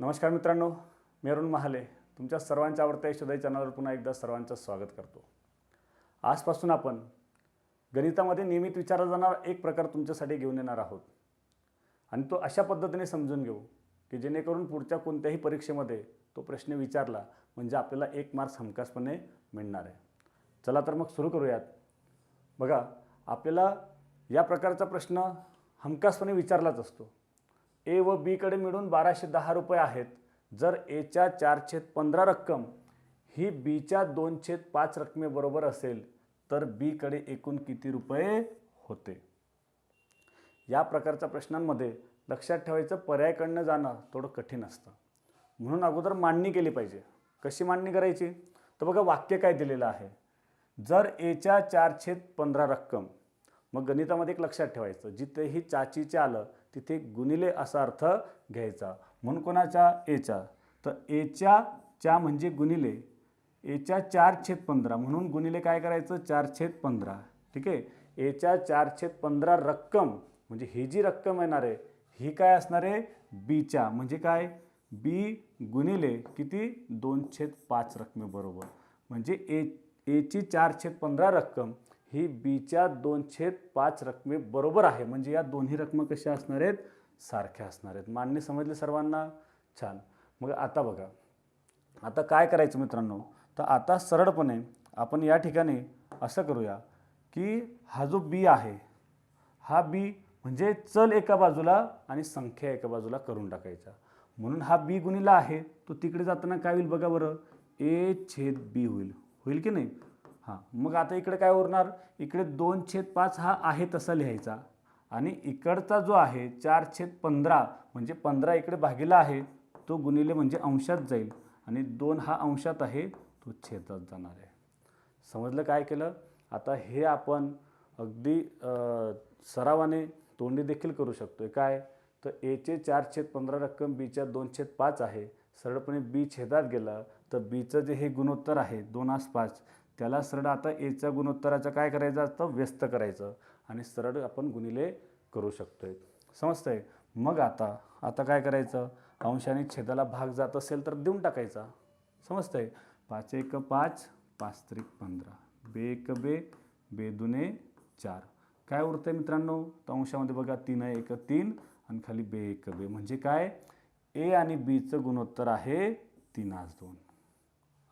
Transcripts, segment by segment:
नमस्कार मित्रांनो मी अरुण महाले. तुमच्या सर्वांच्या आवडत्या यशोदय चॅनलवर पुन्हा एकदा सर्वांचं स्वागत करतो. आजपासून आपण गणितामध्ये नियमित विचारला जाणारा एक प्रकार तुमच्यासाठी घेऊन येणार आहोत. आणि तो अशा पद्धतीने समजून घेऊ की जेणेकरून पुढच्या कोणत्याही परीक्षेमध्ये तो प्रश्न विचारला म्हणजे आपल्याला एक मार्क्स हमखासपणे मिळणार आहे. चला तर मग सुरू करूयात. बघा आपल्याला या प्रकारचा प्रश्न हमखासपणे विचारलाच असतो. ए व बीकडे मिळून बाराशे दहा रुपये आहेत. जर एच्या चार छेद पंधरा रक्कम ही बीच्या दोन छेद पाच रकमेबरोबर असेल तर बीकडे एकूण किती रुपये होते? या प्रकारच्या प्रश्नांमध्ये लक्षात ठेवायचं पर्यायकडनं जाणं थोडं कठीण असतं. म्हणून अगोदर मांडणी केली पाहिजे. कशी मांडणी करायची? तर बघा वाक्य काय दिलेलं आहे? जर एच्या चार छेद पंधरा रक्कम मग गणितामध्ये एक लक्षात ठेवायचं जिथे ही चाचीचे आलं तिथे गुणिले असा अर्थ घ्यायचा. म्हणून कोणाच्या? एच्या. तर एच्या च्या म्हणजे गुणिले. एच्या चार छेद पंधरा. म्हणून गुणिले काय करायचं? चार छेद पंधरा. ठीक आहे? एच्या चार छेद पंधरा रक्कम म्हणजे ही जी रक्कम येणार आहे ही काय असणार आहे? बीच्या म्हणजे काय? बी गुणिले किती? दोन छेद पाच रकमेबरोबर म्हणजे ए एची चार छेद पंधरा रक्कम. ही बीच्या दोन छेद पाच रकमे बरोबर आहे. म्हणजे या दोन्ही रकमा कशा असणार आहेत? सारख्या असणार आहेत. मांडणी समजले सर्वांना? छान. मग आता बघा. आता काय करायचं मित्रांनो? तर आता सरळपणे आपण या ठिकाणी असं करूया की हा जो बी आहे हा बी म्हणजे चल एका बाजूला आणि संख्या एका बाजूला करून टाकायचा. म्हणून हा बी गुणिला आहे. तो तिकडे जाताना काय होईल बघा बरं? ए छेद बी होईल. होईल की नाही? हां मग आता इकडे काय उरणार? इकडे दोन छेद पाच हा आहे तसा लिहायचा. आणि इकडचा जो आहे चार छेद पंधरा म्हणजे पंधरा इकडे भागीला आहे तो गुणिले म्हणजे अंशात जाईल. आणि दोन हा अंशात आहे तो छेदात जाणार आहे. समजलं काय केलं? आता हे आपण अगदी सरावाने तोंडी देखील करू शकतो आहे काय? तर एचे चार छेद पंधरा रक्कम बीच्या दोन छेद पाच आहे. सरळपणे बी छेदात गेला तर बीचं जे हे गुणोत्तर आहे दोन आस पाच त्याला सरळ आता एच्या गुणोत्तराचं काय करायचं असतं? व्यस्त करायचं. आणि सरळ आपण गुणिले करू शकतोय. समजतंय? मग आता आता काय करायचं? अंशाने छेदाला भाग जात असेल तर देऊन टाकायचा. समजतंय? पाच एक पाच पाच त्रिक पंधरा. बे एक बे बे दुने चार. काय उरतंय मित्रांनो? तर अंशामध्ये बघा तीन एक तीन आणि खाली बे एक बे. म्हणजे काय? ए आणि बीचं गुणोत्तर आहे तीन आज दोन.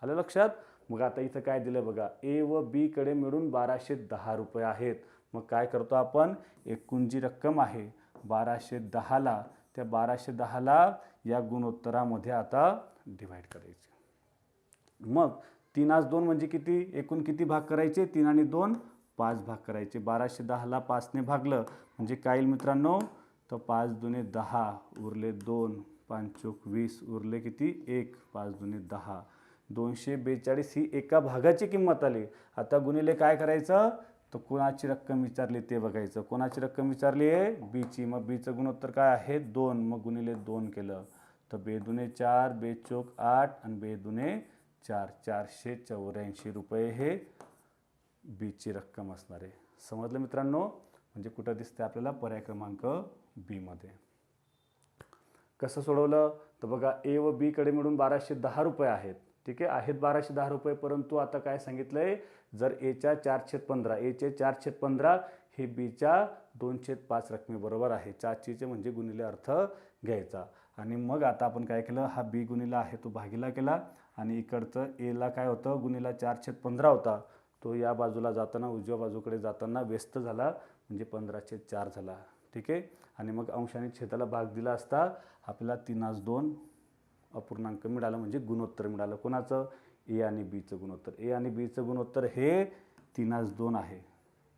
आलं लक्षात? मग आता इथं काय दिलं बघा ए व बीकडे मिळून बाराशे दहा रुपये आहेत. मग काय करतो आपण? एकूण जी रक्कम आहे बाराशे दहाला त्या बाराशे दहाला या गुणोत्तरामध्ये आता डिवाईड करायचे. मग तीन आज दोन म्हणजे किती? एकूण किती भाग करायचे? तीन आणि दोन पाच भाग करायचे. बाराशे दहाला पाचने भागलं म्हणजे काय येईल मित्रांनो? तर पाच दुने दहा उरले दोन पाच चोक वीस उरले किती? एक. पाच दुने दहा. दोनशे बेचाळीस ही एका भागाची किंमत आली. आता गुणिले काय करायचं? तर कोणाची रक्कम विचारली ते बघायचं. कोणाची रक्कम विचारली? आहे बीची. मग बीचं गुणोत्तर काय आहे? दोन. मग गुणिले दोन केलं. तर बेदुने चार बेचोक आठ आणि बेदुने चार. चारशे चौऱ्याऐंशी रुपये हे बीची रक्कम असणार. आहे समजलं मित्रांनो? म्हणजे कुठं दिसते आपल्याला? पर्याय क्रमांक बीमध्ये. कसं सोडवलं? तर बघा ए व बीकडे मिळून बाराशे दहा रुपये आहेत. ठीक आहे? आहेत बाराशे दहा रुपये परंतु आता काय सांगितलं आहे जर एच्या चार छेद पंधरा एचे चार छेद पंधरा हे बीच्या दोनशे पाच रकमेबरोबर आहे. चाचीचे म्हणजे गुणिले अर्थ घ्यायचा. आणि मग आता आपण काय केलं? हा बी गुणिला आहे तो भागीला केला. आणि इकडचं एला काय होतं? गुणिला चार छेद पंधरा होता. तो या बाजूला जाताना उजव्या बाजूकडे जाताना व्यस्त झाला. म्हणजे पंधराशे चार झाला. ठीक आहे? आणि मग अंशाने छेदाला भाग दिला असता आपल्याला तीन आज दोन अपूर्णांक मिळालं म्हणजे गुणोत्तर मिळालं. कोणाचं? ए आणि बीचं गुणोत्तर. ए आणि बीचं गुणोत्तर हे तीनास दोन आहे.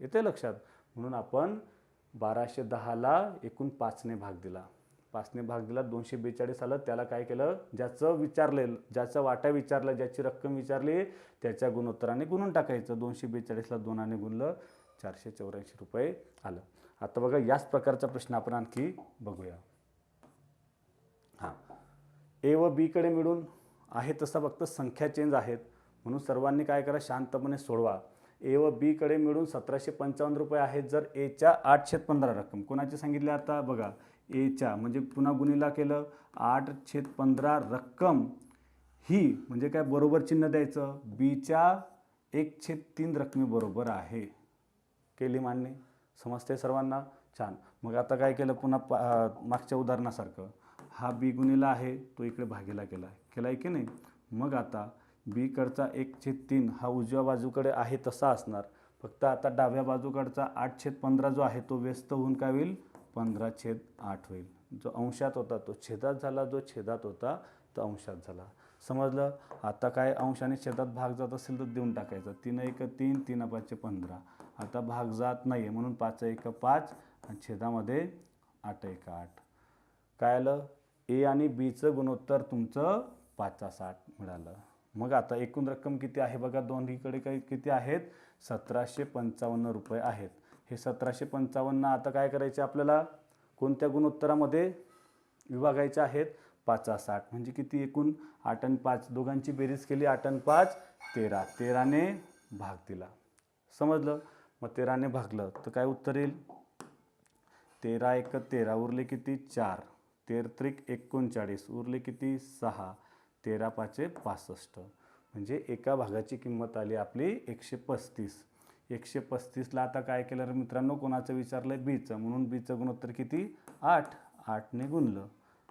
येते लक्षात? म्हणून आपण बाराशे दहाला एकूण पाचने भाग दिला. पाचने भाग दिला दोनशे बेचाळीस आलं. त्याला काय केलं? ज्याचं विचारलेलं ज्याचा वाटा विचारला ज्याची रक्कम विचारली त्याच्या गुणोत्तराने गुणून टाकायचं. दोनशे बेचाळीसला दोनाने गुणलं चारशे चौऱ्याऐंशी रुपये आलं. आता बघा याच प्रकारचा प्रश्न आपण आणखी बघूया. हां. ए व बीकडे मिळून आहे तसा फक्त संख्या चेंज आहेत. म्हणून सर्वांनी काय करा शांतपणे सोडवा. ए व बीकडे मिळून सतराशे पंचावन्न रुपये आहेत जर एच्या आठशे पंधरा रक्कम. कोणाची सांगितली आता? बघा एच्या म्हणजे पुन्हा गुणीला केलं आठ छेद पंधरा रक्कम. ही म्हणजे काय बरोबर चिन्ह द्यायचं? बीच्या एक छेद तीन रकमेबरोबर आहे. केली मान्य? समजते सर्वांना? छान. मग आता काय केलं? पुन्हा पा मागच्या उदाहरणासारखं. हा बी गुणीला आहे तो इकडे भागीला केला केला आहे की नाही? मग आता बीकडचा एक छेद तीन हा उजव्या बाजूकडे आहे तसा असणार. फक्त आता डाव्या बाजूकडचा आठ छेद पंधरा जो आहे तो व्यस्त होऊन काय होईल? पंधरा छेद आठ होईल. जो अंशात होता तो छेदात झाला. जो छेदात होता तो अंशात झाला. समजलं? आता काय अंश आणि छेदात भाग जात असेल तर देऊन टाकायचं. तीन एक तीन तीन पाचशे पंधरा. आता भाग जात नाही आहे म्हणून पाच एक पाच आणि छेदामध्ये आठ एक आठ. काय आलं? ए आणि बीचं गुणोत्तर तुमचं पाचचा साठ मिळालं. मग आता एकूण रक्कम किती आहे बघा? दोन्हीकडे काही किती आहेत? सतराशे पंचावन्न रुपये आहेत. हे सतराशे पंचावन्न आता काय करायचे आपल्याला? कोणत्या गुणोत्तरामध्ये विभागायचे आहेत? पाचा साठ म्हणजे किती एकूण? आठ आणि पाच. दोघांची बेरीज केली आठ आणि पाच तेरा. तेराने भाग दिला. समजलं? मग तेराने भागलं तर काय उत्तर येईल? तेरा एक तेरा. उरले किती? चार. तेर त्रिक एकोणचाळीस उरले किती? सहा तेरा पाचे पासष्ट. म्हणजे एका भागाची किंमत आली आपली एकशे पस्तीस. एकशे पस्तीसला आता काय केलं रे मित्रांनो? कोणाचं विचारलं आहे बीचं. म्हणून बीचं गुणोत्तर किती? आठ. आठने गुणलं.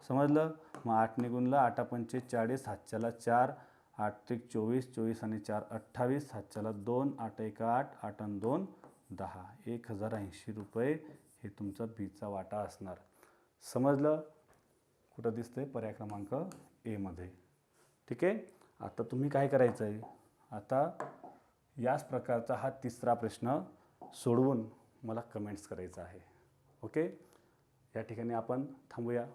समजलं? मग आठने गुणलं आठा पंचे चाळीस हातच्याला चार आठ त्रिक चोवीस चोवीस आणि चार अठ्ठावीस हातच्याला दोन आठ एक आठ आठ आणि दोन दहा. एक हजार ऐंशी रुपये हे तुमचा बीचा वाटा असणार. समजलं? कुठं दिसतं आहे पर्याय क्रमांक एमध्ये ठीक आहे? आता तुम्ही काय करायचं आहे आता याच प्रकारचा हा तिसरा प्रश्न सोडवून मला कमेंट्स करायचा आहे. ओके या ठिकाणी आपण थांबूया.